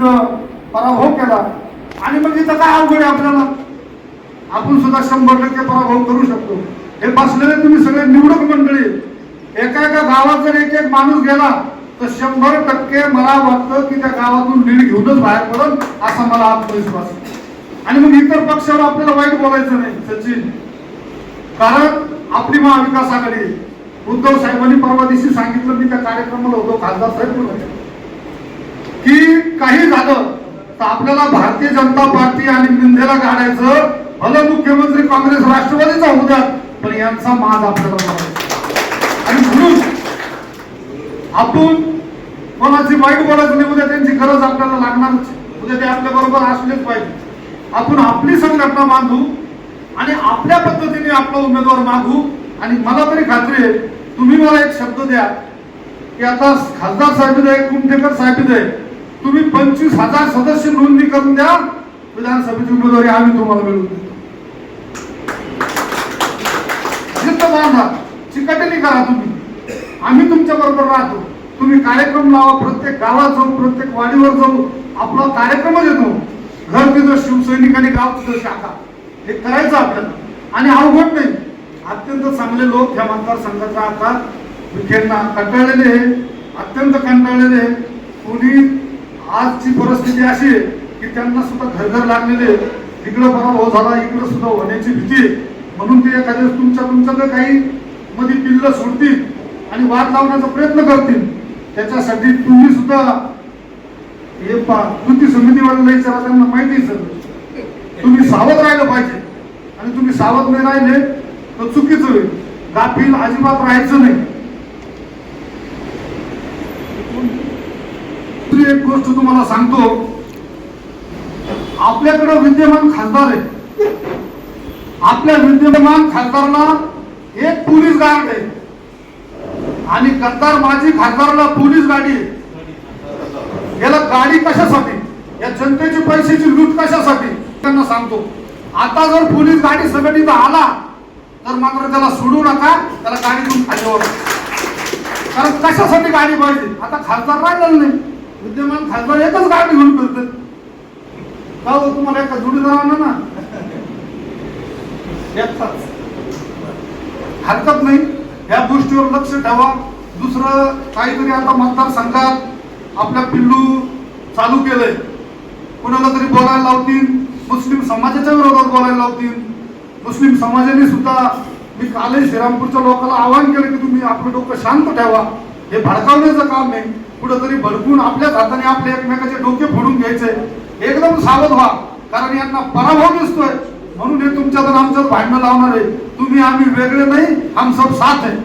तिथं पराभव केला. आणि मग इथं काय अवघड आहे आपल्याला? आपण सुद्धा शंभर टक्के पराभव करू शकतो. हे बसलेले तुम्ही सगळे निवडक मंडळी. एका एका गावात जर एक एक माणूस गेला तर शंभर टक्के मला वाटतं की त्या गावातून लीड घेऊनच बाहेर पडल असा मला आत्मविश्वास आणि मग इतर पक्षावर आपल्याला वाईट बोलायचं नाही सचिन. कारण आपली महाविकास आघाडी उद्धव साहेबांनी परवा दिवशी सांगितलं मी त्या कार्यक्रमाला होतो खासदार साहेब म्हणून की काही झालं तर आपल्याला भारतीय जनता पार्टी आणि निंदेला काढायचं भलं मुख्यमंत्री काँग्रेस राष्ट्रवादीचा होऊ द्या पण यांचा माज आपल्याला आणि म्हणून आपण कोणाची वाईट बोलायचं नाही उद्या त्यांची गरज आपल्याला लागणारच उद्या ते आपल्या बरोबर असलेच पाहिजे. आपण आपली संघटना बांधू आणि आपल्या पद्धतीने आपला उमेदवार मागू आणि मला तरी खात्री आहे तुम्ही मला एक शब्द द्या की आता खासदार साहेब कुमठेकर साहेब आहे तुम्ही पंचवीस हजार सदस्य नोंदणी करून द्या. विधानसभेची उमेदवारी आम्ही तुम्हाला मिळवून देतो. जिद्द बांधा चिकटणी करा तुम्ही. आम्ही तुमच्या बरोबर राहतो. तुम्ही कार्यक्रम लावा प्रत्येक गावात जाऊ प्रत्येक वाडीवर जाऊ आपला कार्यक्रमच येतो घर तिथं शिवसैनिक आणि गाव तिथं शाखा. हे करायचं आपल्याला. आणि अवघड नाही. अत्यंत चांगले लोक ह्या मतदारसंघात आता विखेंना कंटाळलेले आहे. अत्यंत कंटाळलेले आहे. कोणी आजची परिस्थिती अशी आहे की त्यांना सुद्धा घरघर लागलेले आहे. बरा भाऊ झाला इकडं सुद्धा होण्याची भीती म्हणून ते एखाद्या तुमच्या तुमच्या तुमच्याकडे काही मध्ये पिल्ल सोडतील आणि वाद लावण्याचा प्रयत्न करतील. त्याच्यासाठी तुम्ही सुद्धा हे पा कृती समितीवाल्याला विचारा त्यांना माहिती आहे तुम्ही सावध राहिलं पाहिजे. आणि तुम्ही सावध नाही राहिले तर चुकीचं होईल. गाफील अजिबात राहायचं नाही दुसरी एक गोष्ट तुम्हाला सांगतो. आपल्याकडे विद्यमान खासदार आहे आपल्या विद्यमान खासदारला एक पोलीस गार्ड आहे. आणि गद्दार माजी खासदाराला पोलीस गाडी आहे. याला गाडी कशासाठी? या जनतेची पैशाची लूट कशासाठी? त्यांना सांगतो. आता जर पोलीस गाडी संघटित आला तर मात्र त्याला सोडू नका. त्याला गाडी गाडीतून खाली कारण कशासाठी गाडी पाहिजे? आता खासदार राहिलेलं नाही. विद्यमान खासदार एकच गाडी घेऊन फिरतात का हो तुम्हाला एका जोडीदारांना ना? हरकत नाही. या गोष्टीवर लक्ष ठेवा. दुसरं काहीतरी आता मतदारसंघात आपल्या पिल्लू चालू केलंय. कुणाला तरी बोलायला लावतील. मुस्लिम समाजाच्या विरोधात बोलायला लावतील. मुस्लिम समाजाने सुद्धा मी कालही श्रीरामपूरच्या लोकांना आवाहन केलं की तुम्ही आपलं डोकं शांत ठेवा. हे भडकावण्याचं काम नाही कुठंतरी भडकून आपल्याच हाताने आपले एकमेकाचे डोके फोडून घ्यायचे. एकदम सावध व्हा कारण यांना पराभव दिसतोय. म्हणून हे तुमच्यात आमच्यात भांडणं लावणार आहे. तुम्ही आम्ही वेगळे नाही हम सब साथ आहे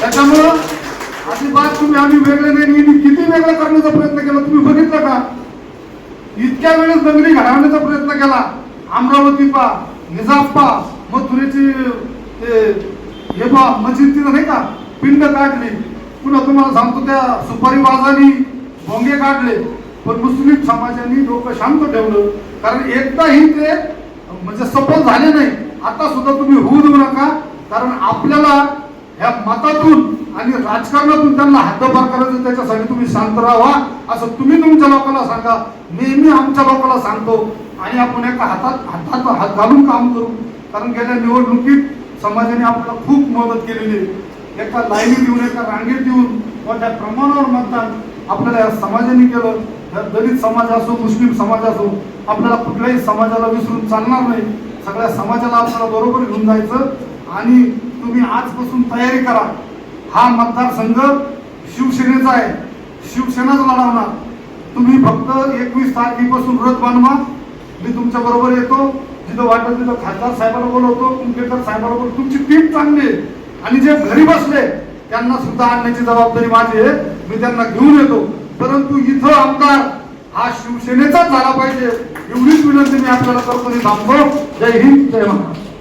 त्याच्यामुळं अजिबात तुम्ही आम्ही वेगळे नाही किती वेगळं करण्याचा प्रयत्न केला तुम्ही बघितलं का? इतक्या वेळेस दंगली घडवण्याचा प्रयत्न केला. अमरावती पा निजाप्पा पा मथुरेची हे पा मस्जिद तिथं नाही का? पिंड काढली. पुन्हा तुम्हाला सांगतो त्या सुपारी बाजानी भोंगे काढले पण मुस्लिम समाजाने लोक शांत ठेवलं. कारण एकदाही ते म्हणजे सफल झाले नाही. आता सुद्धा तुम्ही होऊ देऊ नका. कारण आपल्याला ह्या मतातून आणि राजकारणातून त्यांना हद्दपार करायचं त्याच्यासाठी तुम्ही शांत राहा. असं तुम्ही तुमच्या लोकांना सांगा. नेहमी आमच्या लोकांना सांगतो. आणि आपण एका हातात हातात हात घालून काम करू. कारण गेल्या निवडणुकीत समाजाने आपल्याला खूप मदत केलेली आहे. एका लाईनी देऊन एका रांगेत येऊन मोठ्या प्रमाणावर मतदान आपल्याला या समाजाने केलं. तर दलित समाज असो मुस्लिम समाज असो आपल्याला कुठल्याही समाजाला विसरून चालणार नाही. सगळ्या समाजाला आपल्याला बरोबर घेऊन जायचं आणि तुम्ही आजपासून तयारी करा. हा मतदारसंघ शिवसेनेचा आहे. शिवसेनाच लढवणार. तुम्ही फक्त एकवीस तारखेपासून रथ बांधवा. मी तुमच्या बरोबर येतो. जिथं वाटत तिथं खासदार साहेबाला बोलवतो. कुंकेकर साहेबाला बोलतो तुमची टीम चांगली आहे. आणि जे घरी बसले त्यांना सुद्धा आणण्याची जबाबदारी माझी आहे. मी त्यांना घेऊन येतो. परंतु इथं आमदार हा शिवसेनेचाच झाला पाहिजे. एवढीच विनंती मी आपल्याला करतो. आणि थांबतो. जय हिंद जय महाराष्ट्र.